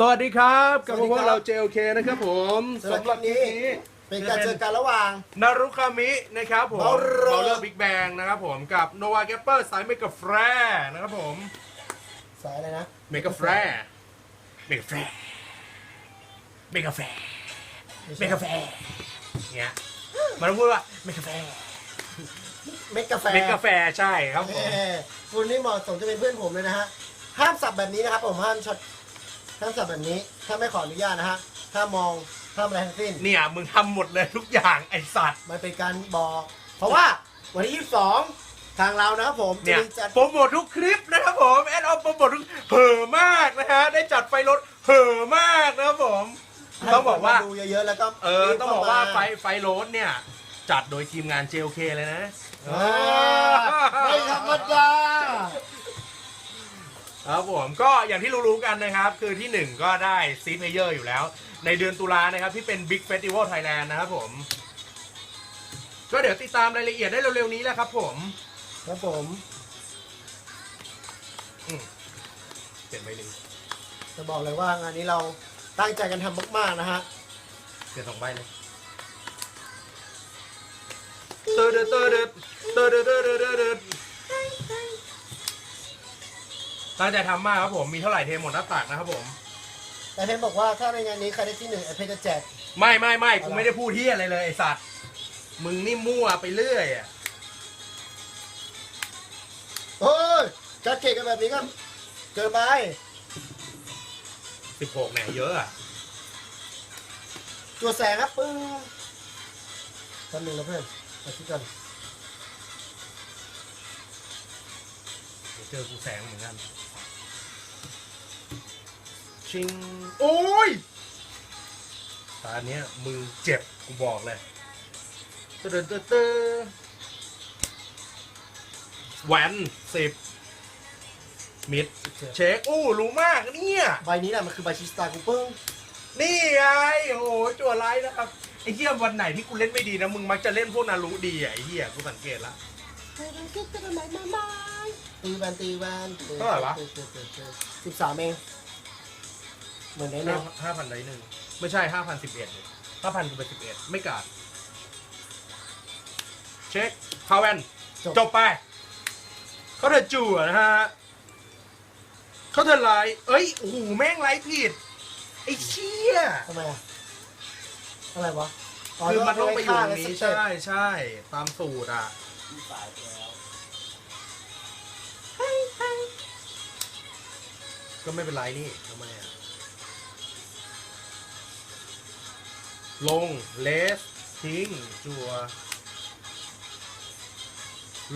สวัสดีครับกลับมาพวสวักสดีครับเรา JLK นะครับผมสำหรับคลิปนี้ เป็นการเจอกันระหว่าง นารุคามินะครับผม Bowler บอลเลอร์บิ๊กแบงนะครับผมกับโนวาแกปเปอร์สายเมกาแฟร์นะครับผมสายอะไรนะเมกาแฟร์เมกาแฟร์เมกาแฟร์เมกาแฟร์เงี้ยมันต้องพูดว่าเมกาแฟร์เมกาแฟเมกาแฟร์ใช่ครับผม เอ่อคุณนี่เหมาะสมจะเป็นเพื่อนผมเลยนะฮะ ห้ามสับแบบนี้นะครับผมห้ามช็อต ห้ามสับแบบนี้ ถ้าไม่ขออนุญาตนะฮะถ้ามองห้ามอะไรทั้งสิ้น เนี่ยมึงทำหมดเลยทุกอย่างไอสัตว์มันเป็นการบอก เพราะว่าวันที่ 22 ทางเรานะครับผมจะเนี่ยมีจัดโปรโมททุกคลิปนะครับผมแอดออฟโปรโมททุกเห่อมากนะฮะได้จัดไฟรถเห่อมากนะครับผม ต้องบอกว่า ให้คนมดูเยอะๆแล้วก็เออ รีบต้องบอกว่าเข้มไฟไฟโรสเนี่ย จัดโดยทีมงาน JLK เลยนะอ่าไม่ธรรมดา ครับผมก็อย่างที่รู้ๆกันนะครับ คือที่หนึ่งก็ได้ซีเพเยอร์อยู่แล้ว ในเดือนตุลานะครับ ที่เป็น Big Festival Thailand นะครับผม ก็เดี๋ยวติดตามรายละเอียดได้เร็วๆนี้แหละครับผมครับผมเปลี่ยนไปหนึ่งจะบอกเลยว่างานนี้เราตั้งใจกันทำมากๆนะฮะเปลี่ยนสองใบเลยเตอร์เดอเตอร์เดอเตอร์เดอเตอร์เดอเตอร์ ตั้งใจทำมากครับผม มีเท่าไหร่เทหมดหน้าตักนะครับผม แต่เพนบอกว่าถ้าในงานนี้ใครได้ที่หนึ่งไอเพนจะแจก ไม่ไม่ไม่กูไม่ได้พูดที่อะไรเลยไอสัตว์ มึงนี่มั่วไปเรื่อยอะโอ้ยจัดเกตกันแบบนี้ก็เกินไปสิบหกเนี่ยเยอะอะตัวแสงครับปึ้งแป๊บนึงนะเพื่อนมาคิดก่อน เดี๋ยวเจอกูแสงเหมือนกันชิงโอ้ยตาเนี้ยมึงเจ็บกูบอกเลยเตอเตอเตอแหวนสิบมิดเช็คอู้รู้มากเนี่ยใบนี้แหละมันคือใบชิสตากูปึ้งนี่ไงโอ้โหจั่วไลท์นะครับไอ้เหี้ยวันไหนที่กูเล่นไม่ดีนะ มึงมักจะเล่นพวกนารุดีอะไอ้เหี้ยกูสังเกตละ ตีแวนตีแวนเท่าไหร่วะ สิบสามเองเหมือนในห้าเนี่ยห้าพันไดหนึ่งไม่ใช่ห้าพันสิบเอ็ดห้าพันกูไปสิบเอ็ดไม่กาดเช็คคาแวนจบไป เขาเธอจั่วนะฮะเขาเธอไลท์เอ้ยโอ้โหแม่งไลท์ผิดไอ้เชี่ยทำไมอะอะไรวะคือมันต้องไปอยู่ตรงนี้ใช่ใช่ใช่ตามสูตรอะ ก็ไม่เป็นไรนี่ทำไมอะลง เลส ทิ้ง จัว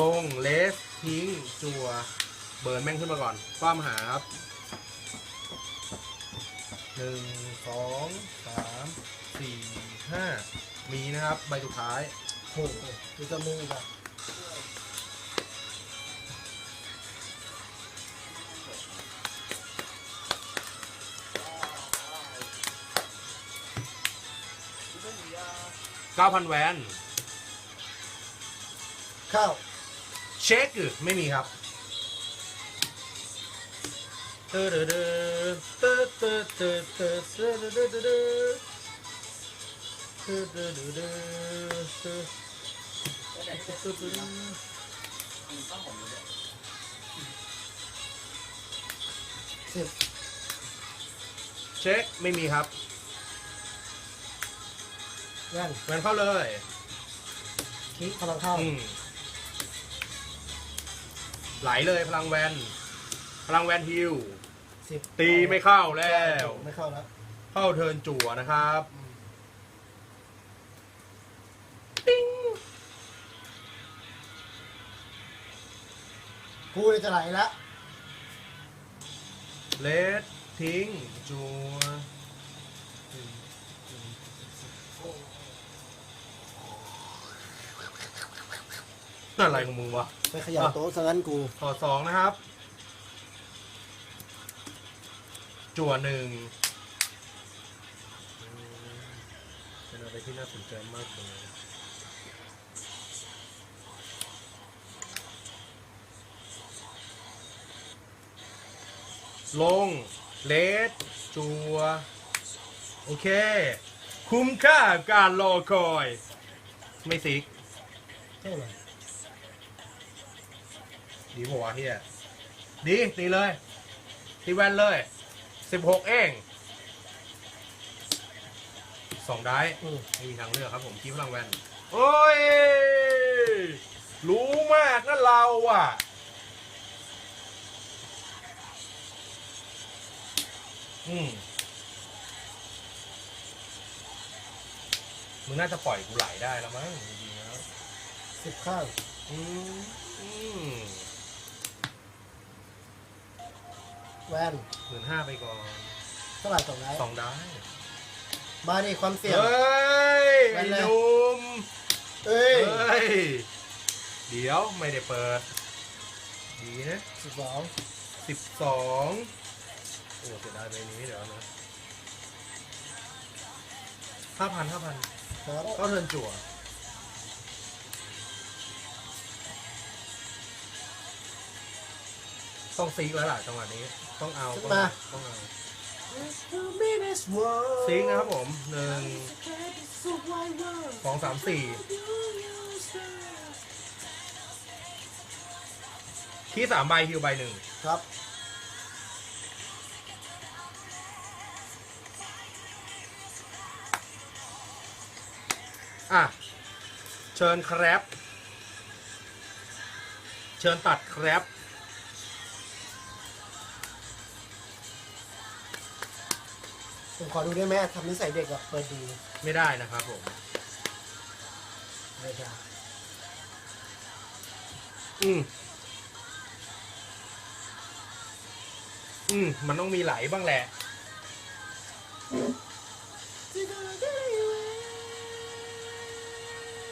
ลง เลส ทิ้ง จัว เบิร์นแม่งขึ้นมาก่อนคว้ามหาครับหนึ่งสองสามสี่ห้ามีนะครับ ใบสุดท้ายโหดูจะมีอีกอะ 9,000แวนข้าวเช็คอือไม่มีครับเตอเดอเดอเตอเตอเตอเตอเตอเดอเดอเดอเดอเตอเดอเดอเดอเตอเตอเดอเดอสิบเช็คไม่มีครับแว่ นแวนเข้าเลยคิพลังเข้าอืมไหลเลยพลังแวน พลังแวนฮิลสิบตีไม่เข้าแล้ว ไม่เข้าแล้วเข้าเทิร์นจั่วนะครับกูเลยจะไหลแล้วเลสทิ้งจัว อะไรของมึงวะไปขยับโต๊ะซะงั้นกูขอสองนะครับ จั่วหนึ่งเป็นอะไรที่น่าสนใจมากเลยลง เลสจัว โอเค คุ้มค่าการรอคอย ไม่ซิกเท่าไหร่ ดีหัวะเฮียดีตีเลย ตีแวนเลยสิบหกเองสองได้อืมไม่มีทางเลือกครับผมคีพลังแวนโอ้ย รู้มากนะเราอะอืมมึงน่าจะปล่อยกูไหลได้แล้วมั้งจริงๆแล้วสิบข้างอืมอืม แวนหมื่นห้าไปก่อนเท่าไหร่สองไลท์สองได้มาดิความเสี่ยง เฮ้ยแว่ไอ้นเลยหนุ่มเอ้ยเฮ้ยเดี๋ยวไม่ได้เปิด ดีนะสิบสองสิบสองโอ้เสียดายใบนี้เดี๋ยวนะห้าพันห้าพันครับก็เทิร์นจั่ว ต้องซีกแล้วล่ะจังหวะนี้ ต้องเอาต้องเอาต้องเอาซีกนะครับผมหนึ่งสองสามสี่ที่สามใบฮิวใบหนึ่งครับ อะ เชิญครับ เชิญตัดครับ ผมขอดูได้ไหมทำนิสัยเด็กแบบเปิดดีไม่ได้นะครับผมไม่ได้อืมอืมมันต้องมีไหลบ้างแหละ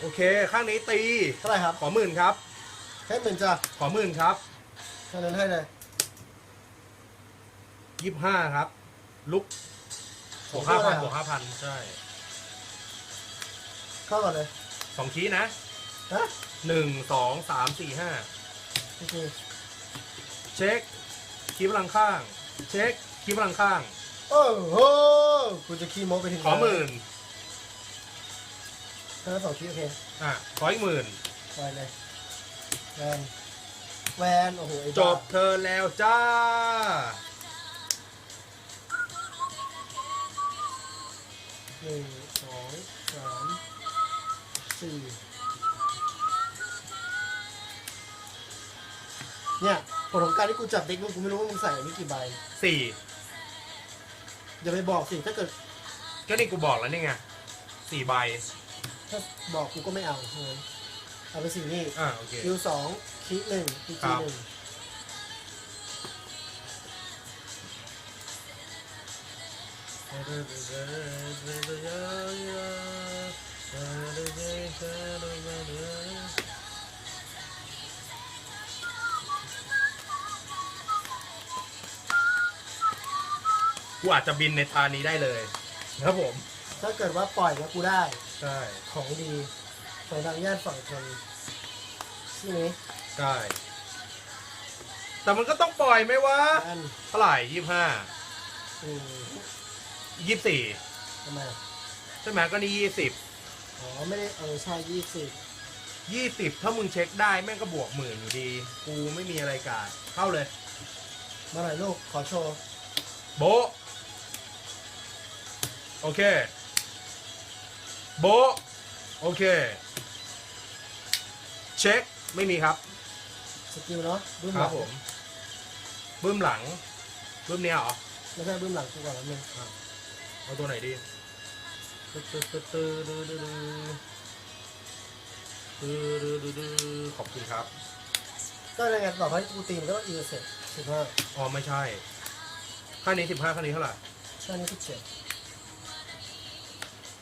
โอเค ข้างนี้ตี เท่าไหร่ครับ ขอหมื่นครับแค่หมื่นจ้ะขอหมื่นครับเท่านั้นให้เลยยี่ห้าครับ ลุก บวกห้าพันบวกห้าพันใช่เข้าก่อนเลยสองชี้นะฮะหนึ่งสองสามสี่ห้าโอเคเช็คคีบพลังข้าง เช็คคีบพลังข้าง โอ้โหกูจะขี้โม้ไปถึงขอหมื่นเท่านั้นสองขี้โอเคอะขออีกหมื่นไปเลยแวนแวนโอ้โหไอ้จบ้า บเธอแล้วจ้า ของการที่กูจับเด็กมึงกูไม่รู้ว่ามึงใส่อันนี้กี่ใบสี่อย่าไปบอกสิถ้าเกิดก็นี่กูบอกแล้วนี่ไงสี่ใบถ้าบอกกูก็ไม่เอาเออเอาไปสี่นี่อ่าโอเค คิวสองคีหนึ่งพีครัจีบ หนึ่ง กูอาจจะบินในทางนี้ได้เลยนะครับผม ถ้าเกิดว่าปล่อยแล้วกูได้ใช่ของดีของทางญาติฝั่งคนใช่ไหมใช่แต่มันก็ต้องปล่อยไหมวะอันเท่าไหร่ยี่ห้าอืมยี่สี่ทำไมอะใช่ไหมก็นี่ยี่สิบอ๋อไม่ได้เออใช่ยี่สิบยี่สิบถ้ามึงเช็คได้แม่งก็บวกหมื่นอยู่ดี กูไม่มีอะไรกาดเข้าเลย มาหน่อยลูกขอโชว์ โบะ โอเค โบะโอเค เช็ค ไม่มีครับ สกิลเนาะบึ้มคหรัลับงผม บึ้มหลัง บึ้มเนี้ยเหรอ ไม่ใช่บึ้มหลังกูก่อนแล้วนึงเอาตัวไหนดีตึ๊ดตึ๊ดตึ๊ดตึ๊ดตึ๊ดตึ๊ดตึ๊ดตึ๊ดตึ๊ดตึ๊ดขอบคุณครับ ก็ในงานต่อไปกูตีมนก็ต้องอีเสร็จสิบห้าอ๋อ ไม่ใช่ ค่านี้สิบห้าค่านี้เท่าไหร่ช่วงนี้สิบเจ็ด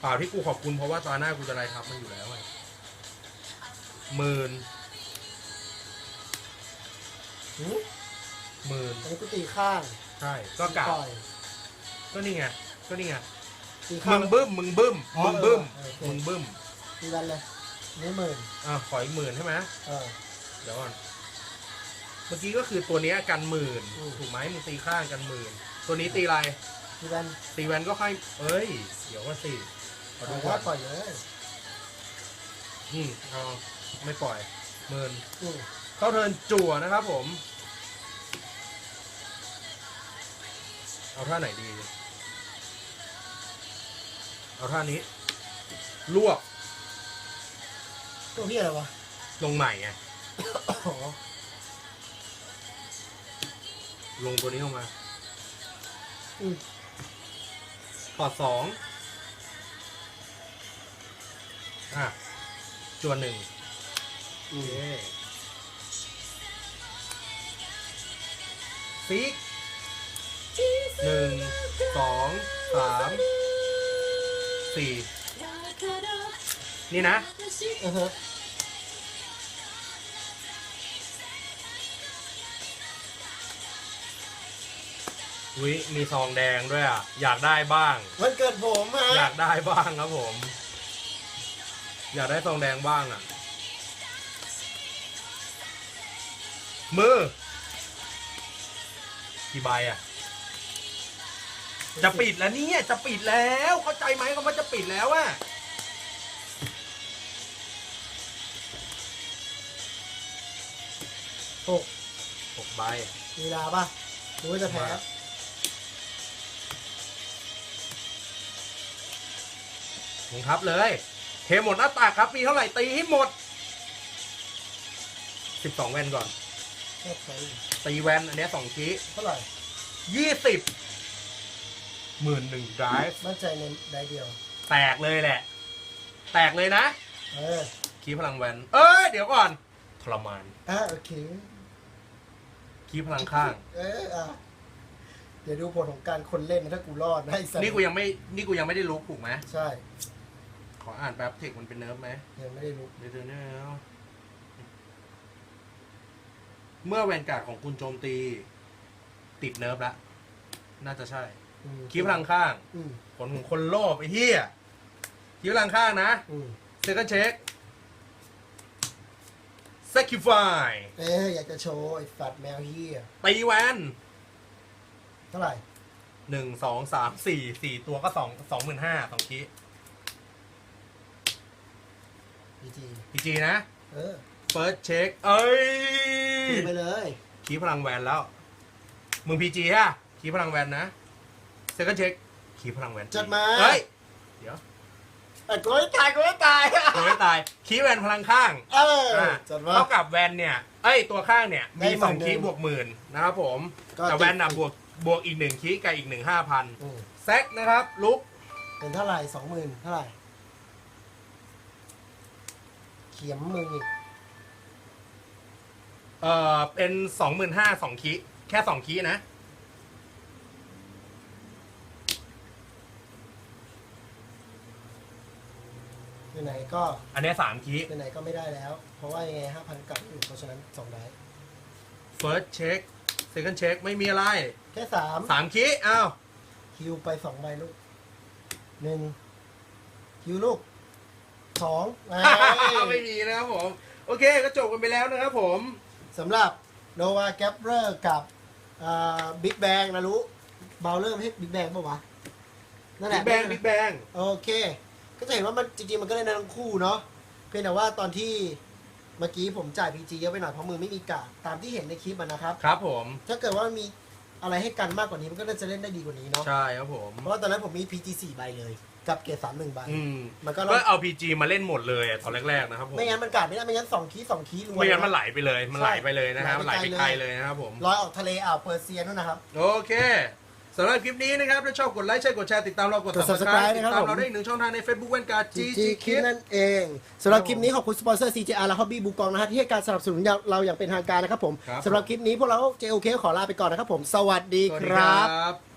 เปล่าที่กูขอบคุณเพราะว่าตาหน้ากูจะไล่ทับมันอยู่แล้วไงหมื่นหืมหมื่นอันนี้กูตีข้างใช่ก็กะปล่อยก็นี่ไงก็นี่ไงตีข้ามึง งบึ้มมึงบึ้มอ๋อมึงบึ้มเออโอเคมึงบึ้มตีกันเลยนี่หมื่นอะขออีกหมื่นใช่ไหมเออ เดี๋ยวก่อนเมื่อกี้ก็คือตัวเนี้ยกันหมื่นอืม ถูกไหมมึงตีข้างกันหมื่นตัวนี้ตีอะไร พี่แวนตีแวนก็ค่อยเอ้ย เดี๋ยวก็สิขอปล่ดูอยก่อว่านปล่อยเลยอืมเอาไม่ปล่อยเมินอืมเข้าเทิร์นจั่วนะครับผม เอาท่าไหนดี เอาท่านี้ ลวกตัวพี่อะไรวะ ลงใหม่ไง อ๋อลงตัวนี้ลงมา อืมถ อดสองอะจวนหนึ่งอืมเย้ฟิกหนึ่งสองสามสี่นี่นะ อือฮะ วิมีซองแดงด้วยอะ อยากได้บ้าง วันเกิดผมฮะอยากได้บ้างครับผม อยากได้ซองแดงบ้างอะ มือ กี่ใบอะ จะปิดแล้วเนี่ย จะปิดแล้ว เข้าใจไหมเขาว่าจะปิดแล้วอะ หกหกใบมีเวลาป่ะหรือว่าจะแพ้ มาลงทับเลย เทหมดหน้าตากครับ มีเท่าไหร่ตีให้หมด สิบสองแวนก่อนแค่ใช้ตีแวนอันเนี้ยสองคีเท่าไหร่ยี่สิบหมื่นหนึ่งไดฟ์มั่นใจในได้เดียว แตกเลยแหละ แตกเลยนะเออคีพลังแวน เอ้ย เดี๋ยวก่อน ทรมาน อะโอเคคีพลังข้าง เอออะเดี๋ยวดูผลของการคนเล่นนะถ้ากูรอดนะไอ้สัตว์นี่กูยังไม่ นี่กูยังไม่ได้รู้ถูกไหม ใช่ ขออ่านแป๊บเทคมันเป็นเนิร์ฟไหมยังไม่ได้รู้เดี๋ยวเดี๋ยวเดี๋ยวเมื่อแวนการ์ดของคุณโจมตี ติดเนิร์ฟแล้วน่าจะใช่ อืมคีพลังข้าง อืมผลของคนโลภไอ้เหี้ยคีพลังข้างนะ อืมเซคันเช็ค sacrifice เอ๊ะอยากจะโชว์ไอ้สัตว์แมวเฮียตีแวนเท่าไหร่หนึ่งสองสามสี่สี่ตัวก็สองสองหมื่นห้าสองคี พีจีพีจีนะเออ first check เอ้ยพีไปเลยคีพลังแวนแล้ว มึงพีจีฮะคีพลังแวนนะ second check คีพลังแวนจดมาเฮ้ย เดี๋ยวไอ้กูไม่ตายกูไม่ตายตัวไม่ตายคีแวนพลังข้างเอออะจดมา เท่ากับแวนเนี่ยเอ้ยตัวข้างเนี่ย ได้มีสองหมื่นหนึ่งคีบวกหมื่นนะครับผม ก็แต่แวนน่ะติด บวกบวกอีกหนึ่งคีกับอีกหนึ่งห้าพันอืมแซกนะครับลุกเป็นเท่าไหร่สองหมื่นเท่าไหร่เขียมมึงอีกเอ่อ เป็นสองหมื่นห้าสองคีแค่สองคีนะ ไหนๆก็อันเนี้ยสามคี ไหนๆก็ไม่ได้แล้ว เพราะว่ายังไงห้าพันกลับอยู่เพราะฉะนั้นสองได้ first check second check ไม่มีอะไรแค่สามสามคีอ้าวคิวไปสองใบลูกหนึ่งคิวลูก สองเอ้ยไม่มีนะครับผม โอเคก็จบกันไปแล้วนะครับผมสำหรับโนวาแกปเรอร์กับบิ๊กแบงนะรู้เบลเลอร์ไม่ใช่บิ๊กแบงป่าวะนั่นแหบิ๊ละกแบงบิ๊กแบงโอเค ก็จะเห็นว่ามันจริงๆ มันก็เล่นได้ทั้งคู่เนาะเพียงแต่ว่าตอนที่เมื่อกี้ผมจ่าย PG เยอะไปหน่อยเพราะมือไม่มีกาดตามที่เห็นในคลิปอะนะครับ ครับผม ถ้าเกิดว่ามีอะไรให้กันมากกว่านี้มันก็น่าจะเล่นได้ดีกว่านี้เนาะใช่ครับผม เพราะว่าตอนนั้นผมมี PG 4ใบเลย กับเกรดสามหนึ่งใบ อืมมันก็ก็เอา PG มาเล่นหมดเลยอะตอนแรกๆนะครับผมไม่งั้นมันกาดไม่ได้ไม่งั้นสองคีสองคีรวยไม่งั้นมันไหลไปเลย มันไหลไปเลยนะครับใช่ไหลไปไกลเลยนะครับผม ลอยออกทะเลอ่าวเปอร์เซียนู่นนะครับ โอเคสำหรับคลิปนี้นะครับ ถ้าชอบกดไลค์ใช่กดแชร์ติดตามเรากด กด subscribe subscribe ติดนะครับตามผม เราได้อีกหนึ่งช่องทางใน Facebook เวนการ์ GG GG คิด Kid นั่นเองสำหรับคลิปนี้ขอบคุณสปอนเซอร์ CJR และ Hobby บูกองนะฮะที่ให้การสนับสนุนเราอย่างเป็นทางการนะครับผมครับ สำหรับคลิปนี้พวกเรา JOK ขอลาไปก่อนนะครับผม สวัสดีสวัสคดีครัรับบ